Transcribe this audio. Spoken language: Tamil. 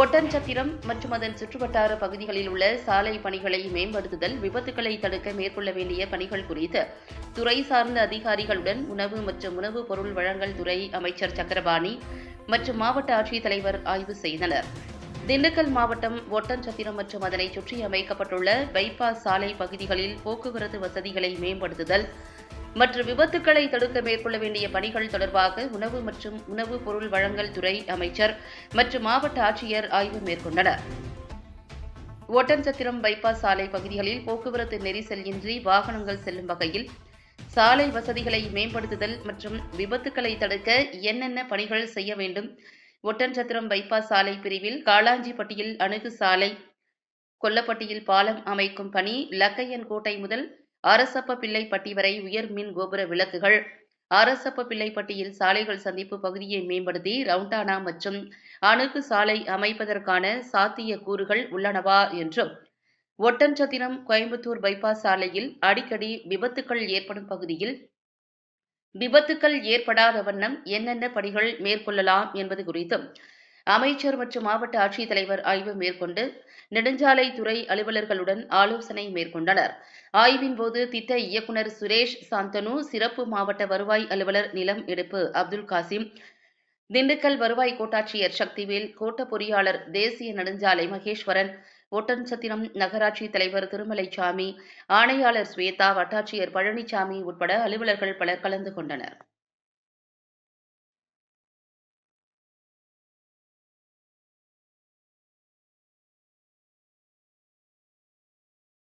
ஒட்டன்சத்திரம் மற்றும் அதன் சுற்றுவட்டார பகுதிகளில் உள்ள சாலை பணிகளை மேம்படுத்துதல் விபத்துக்களை தடுக்க மேற்கொள்ள வேண்டிய பணிகள் குறித்து துறை சார்ந்த அதிகாரிகளுடன் உணவு மற்றும் உணவுப் பொருள் வழங்கல் துறை அமைச்சர் சக்கரபாணி மற்றும் மாவட்ட ஆட்சித்தலைவர் ஆய்வு செய்தனர். திண்டுக்கல் மாவட்டம் ஒட்டன்சத்திரம் மற்றும் அதனை சுற்றி அமைக்கப்பட்டுள்ள பைபாஸ் சாலை பகுதிகளில் போக்குவரத்து வசதிகளை மேம்படுத்துதல் மற்றும் விபத்துக்களை தடுக்க மேற்கொள்ள வேண்டிய பணிகள் தொடர்பாக உணவு மற்றும் உணவுப் பொருள் வழங்கல் துறை அமைச்சர் மற்றும் மாவட்ட ஆட்சியர் ஆய்வு மேற்கொண்டனர். ஒட்டன்சத்திரம் பைபாஸ் சாலை பகுதிகளில் போக்குவரத்து நெரிசல் இன்றி வாகனங்கள் செல்லும் வகையில் சாலை வசதிகளை மேம்படுத்துதல் மற்றும் விபத்துக்களை தடுக்க என்னென்ன பணிகள் செய்ய வேண்டும்? ஒட்டன்சத்திரம் பைபாஸ் சாலை பிரிவில் காளாஞ்சிப்பட்டியில் அணுகு சாலை கொல்லப்பட்டியில் பாலம் அமைக்கும் பணி லக்கையன் கோட்டை முதல் அரசப்ப பிள்ளைப்பட்டி வரை உயர் மின் கோபுர விளக்குகள். அரசப்ப பிள்ளைப்பட்டியில் சாலைகள் சந்திப்பு பகுதியை மேம்படுத்தி ரவுண்டானா மற்றும் அணுகு சாலை அமைப்பதற்கான சாத்திய கூறுகள் உள்ளனவா என்றும். ஒட்டன்சத்திரம் கோயம்புத்தூர் பைபாஸ் சாலையில் அடிக்கடி விபத்துக்கள் ஏற்படும் பகுதியில் விபத்துக்கள் ஏற்படாத வண்ணம் என்னென்ன பணிகள் மேற்கொள்ளலாம் என்பது குறித்தும் அமைச்சர் மற்றும் மாவட்ட ஆட்சித்தலைவர் ஆய்வு மேற்கொண்டு நெடுஞ்சாலைத்துறை அலுவலர்களுடன் ஆலோசனை மேற்கொண்டனர். ஆய்வின் போது திட்ட இயக்குநர் சுரேஷ் சாந்தனு சிறப்பு மாவட்ட வருவாய் அலுவலர் நிலம் எடுப்பு அப்துல் காசிம் திண்டுக்கல் வருவாய் கோட்டாட்சியர் சக்திவேல் கோட்ட பொறியாளர் தேசிய நெடுஞ்சாலை மகேஸ்வரன் ஒட்டன்சத்திரம் நகராட்சி தலைவர் திருமலைச்சாமி ஆணையாளர் ஸ்வேதா வட்டாட்சியர் பழனிசாமி உட்பட அலுவலர்கள் பலர் கலந்து கொண்டனர்.